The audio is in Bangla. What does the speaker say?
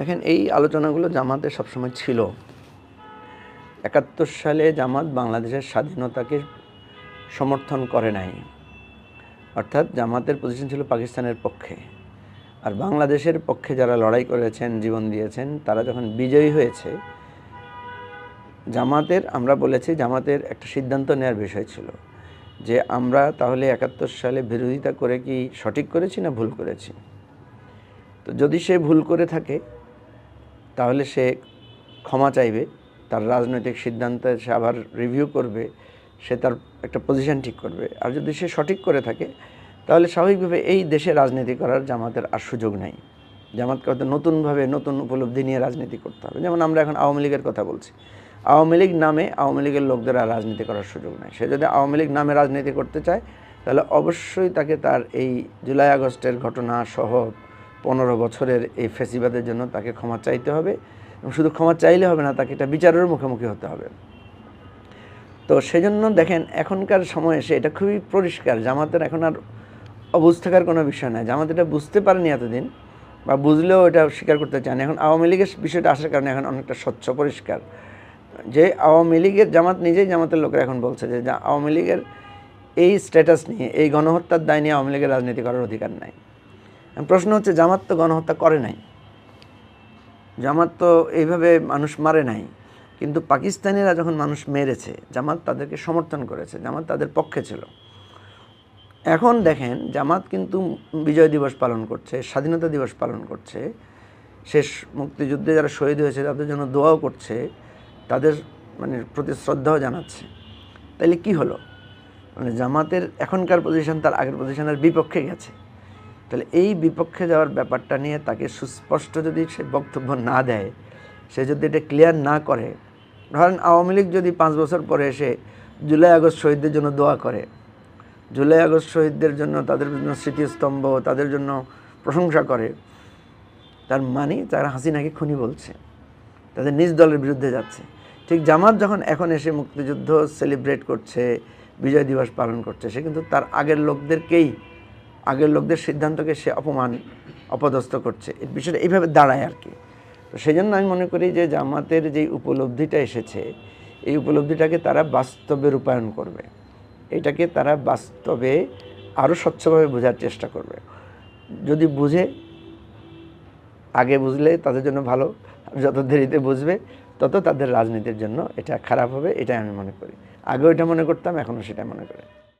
দেখেন, এই আলোচনাগুলো জামাতে সবসময় ছিল। একাত্তর সালে জামাত বাংলাদেশের স্বাধীনতাকে সমর্থন করে নাই। অর্থাৎ জামাতের পজিশন ছিল পাকিস্তানের পক্ষে। আর বাংলাদেশের পক্ষে যারা লড়াই করেছেন, জীবন দিয়েছেন, তারা যখন বিজয়ী হয়েছে, জামাতের, আমরা বলেছি জামাতের একটা সিদ্ধান্ত নেওয়ার বিষয় ছিল। যে আমরা তাহলে একাত্তর সালে বিরোধিতা করে কি সঠিক করেছি না ভুল করেছি? তো যদি সে ভুল করে থাকে তাহলে সে ক্ষমা চাইবে, তার রাজনৈতিক সিদ্ধান্তে সে আবার রিভিউ করবে, সে তার একটা পজিশন ঠিক করবে। আর যদি সে সঠিক করে থাকে, তাহলে স্বাভাবিকভাবে এই দেশে রাজনীতি করার জামাতের আর সুযোগ নাই। জামাতকে হয়তো নতুনভাবে নতুন উপলব্ধি নিয়ে রাজনীতি করতে হবে। যেমন আমরা এখন আওয়ামী লীগের কথা বলছি। আওয়ামী লীগ নামে আওয়ামী লীগের লোকদের আর রাজনীতি করার সুযোগ নাই। সে যদি আওয়ামী লীগ নামে রাজনীতি করতে চায়, তাহলে অবশ্যই তাকে তার এই জুলাই আগস্টের ঘটনা সহ পনেরো বছরের এই ফেসিবাদের জন্য তাকে ক্ষমা চাইতে হবে এবং শুধু ক্ষমা চাইলে হবে না, তাকে এটা বিচারের মুখোমুখি হতে হবে। তো সেজন্য দেখেন, এখনকার সময়ে এসে এটা খুবই পরিষ্কার, জামাতের এখন আর অবুঝ থাকার কোনো বিষয় নাই। জামাত এটা বুঝতে পারেনি এতদিন বা বুঝলেও এটা স্বীকার করতে চান এখন আওয়ামী লীগের বিষয়টা আসার কারণে এখন অনেকটা স্বচ্ছ, পরিষ্কার। যে আওয়ামী লীগের জামাত নিজেই জামাতের লোকেরা এখন বলছে যে আওয়ামী লীগের এই স্ট্যাটাস নিয়ে, এই গণহত্যার দায় নিয়ে আওয়ামী লীগের রাজনীতি করার অধিকার নাই। প্রশ্ন হচ্ছে, জামাত তো গণহত্যা করে নাই। জামাত তো এইভাবে মানুষ মারে নাই। কিন্তু পাকিস্তানিরা যখন মানুষ মেরেছে, জামাত তাদেরকে সমর্থন করেছে, জামাত তাদের পক্ষে ছিল। এখন দেখেন, জামাত কিন্তু বিজয় দিবস পালন করছে, স্বাধীনতা দিবস পালন করছে। শেষ মুক্তিযুদ্ধে যারা শহীদ হয়েছে, তাদের জন্য দোয়াও করছে, তাদের মানে প্রতি শ্রদ্ধাও জানাচ্ছে। তাইলে কি হলো? মানে জামাতের এখনকার পজিশন তার আগের পজিশনের বিপক্ষে গেছে। তাহলে এই বিপক্ষে যাওয়ার ব্যাপারটা নিয়ে তাকে সুস্পষ্ট যদি সে বক্তব্য না দেয়, সে যদি এটা ক্লিয়ার না করে, ধরেন আওয়ামী লীগ যদি পাঁচ বছর পরে এসে জুলাই আগস্ট শহীদদের জন্য দোয়া করে, জুলাই আগস্ট শহীদদের জন্য তাদের জন্য স্মৃতিস্তম্ভ, তাদের জন্য প্রশংসা করে, তার মানে তারা হাসিনাকে খুনি বলছে, তাদের নিজ দলের বিরুদ্ধে যাচ্ছে। ঠিক জামাত যখন এখন এসে মুক্তিযুদ্ধ সেলিব্রেট করছে, বিজয় দিবস পালন করছে, সে কিন্তু তার আগের লোকদেরকেই আগের লোকদের সিদ্ধান্তকে সে অপমান, অপদস্থ করছে। এর বিষয়টা এইভাবে দাঁড়ায় আর কি। তো সেই জন্য আমি মনে করি যে জামাতের যে উপলব্ধিটা এসেছে, এই উপলব্ধিটাকে তারা বাস্তবে রূপায়ণ করবে। এটাকে তারা বাস্তবে আরও স্বচ্ছভাবে বোঝার চেষ্টা করবে। যদি বুঝে, আগে বুঝলে তাদের জন্য ভালো, যত দেরিতে বুঝবে, তত তাদের রাজনীতির জন্য এটা খারাপ হবে, এটাই আমি মনে করি। আগেও এটা মনে করতাম এখনও সেটা মনে করি।